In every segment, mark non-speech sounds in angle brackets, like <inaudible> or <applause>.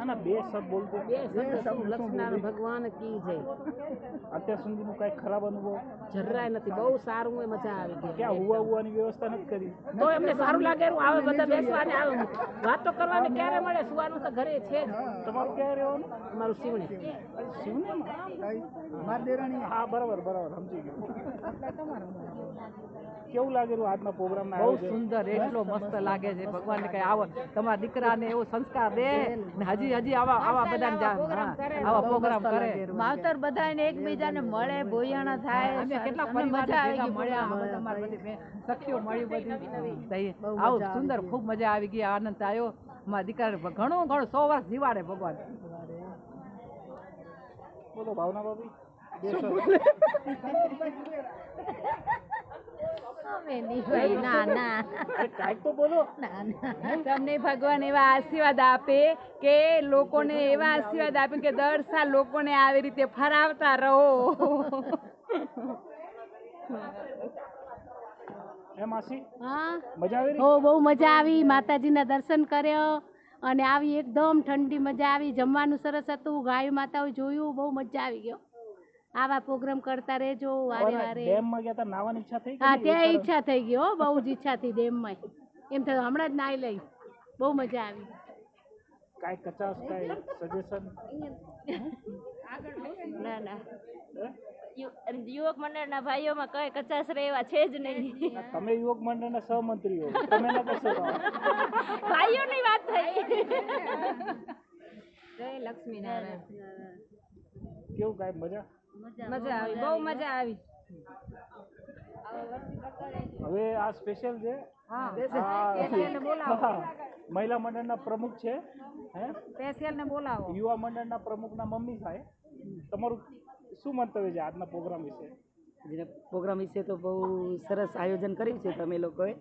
ના ના બે શબ્દ બોલતો. બે શબ્દ ભગવાન કી જય અત્યાર સુધીનું કાંઈ ખરાબ અનુભવ? જરાય નથી બહુ સારું હોય મજા આવી ગઈ. ક્યાં હુવા હુવાની વ્યવસ્થા નથી કરી? તો એમને સારું લાગે એવું આવે બધા બેસવાને આવે. વાતો કરવાની ક્યારે મળે? સુવાનું તો ઘરે છે તમારું ક્યાં રહેવાનું? અમારું શિવણે. શિવનેમાં હા બરાબર બરાબર સમજી ગયો. કેવું લાગે આજના પ્રોગ્રામ બહુ સુંદર એટલો મસ્ત લાગે છે. ભગવાન કઈ આવો તમારા દીકરાને એવો સંસ્કાર દે ને હજી હજી આવા આવા બધા આવા પ્રોગ્રામ કરે માવતર બધાને એકબીજાને મળે ભોયાણા થાય અમે કેટલા પરિવાર મજા આવી ભેગા ગઈ. મળ્યા બધા બધી સખીઓ મળી બધી. આવું સુંદર ખૂબ મજા આવી ગઈ આનંદ આવ્યો. મારા દીકરાને ઘણું ઘણું સો વર્ષ જીવાડે ભગવાન. બોલો ભાવના ભાભી. <laughs> બે શબ્દ. અમે નહીં ભાઈ ના ના. કાંઈક તો બોલો. ના ના. તમને ભગવાન એવા આશીર્વાદ આપે કે લોકોને એવા આશીર્વાદ આપે કે દર સાલ લોકોને આવી રીતે ફરાવતા રહો. હા. મજા આવી રહી? હો બહુ મજા આવી. માતાજીના દર્શન કર્યો અને આવી એકદમ ઠંડી મજા આવી. જમવાનું સરસ હતું. ગાય માતાઓ જોયું. બહુ મજા આવી ગયો. આવા પ્રોગ્રામ કરતા રહેજો વારે વારે. ડેમમાં ગયા તા? નાવાની ઈચ્છા થઈ કે હા? ત્યાં ઈચ્છા થઈ ગઈ હો બહુ જ ઈચ્છા થઈ ડેમમાં. એમ થયું હમણાં જ નાઈ લઈ. બહુ મજા આવી. કાંઈ કચાસ કાંઈ સજેશન ના ના. યુવક મંડળના ભાઈઓમાં કઈ કચાસ રહેવા છે જ નહીં. તમે યુવક મંડળના સહમંત્રી હો તમે ના કશો તો ભાઈઓની વાત થઈ. જય લક્ષ્મીનારાયણ. કેવું કાંઈ મજા? મજા આવી બહુ મજા આવી. હવે આ સ્પેશિયલ છે. મહિલા મંડળના પ્રમુખ છે હે? સ્પેશિયલને બોલાવો. યુવા મંડળના પ્રમુખના મમ્મી થાય તમારું શું મંતવ્ય છે આજના પ્રોગ્રામ વિશે? જેને પ્રોગ્રામ વિશે તો બહુ સરસ આયોજન કર્યું છે તમે લોકોએ.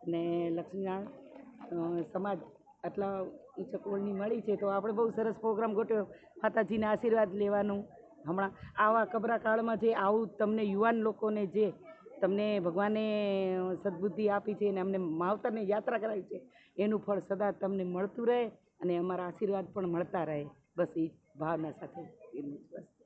ને લક્ષ્મીનારાયણ સમાજ આટલા ઊંચા કુળની મળી છે તો આપણે બહુ સરસ પ્રોગ્રામ ગોઠવ્યો. માતાજીના આશીર્વાદ લેવાનું. હમણાં આવા કબરા કાળમાં જે આવું તમને યુવાન લોકોને જે તમને ભગવાને સદબુદ્ધિ આપી છે અને અમને માવતરની યાત્રા કરાવી છે, એનું ફળ સદા તમને મળતું રહે અને અમારા આશીર્વાદ પણ મળતા રહે. બસ એ ભાવના સાથે એમ બસ.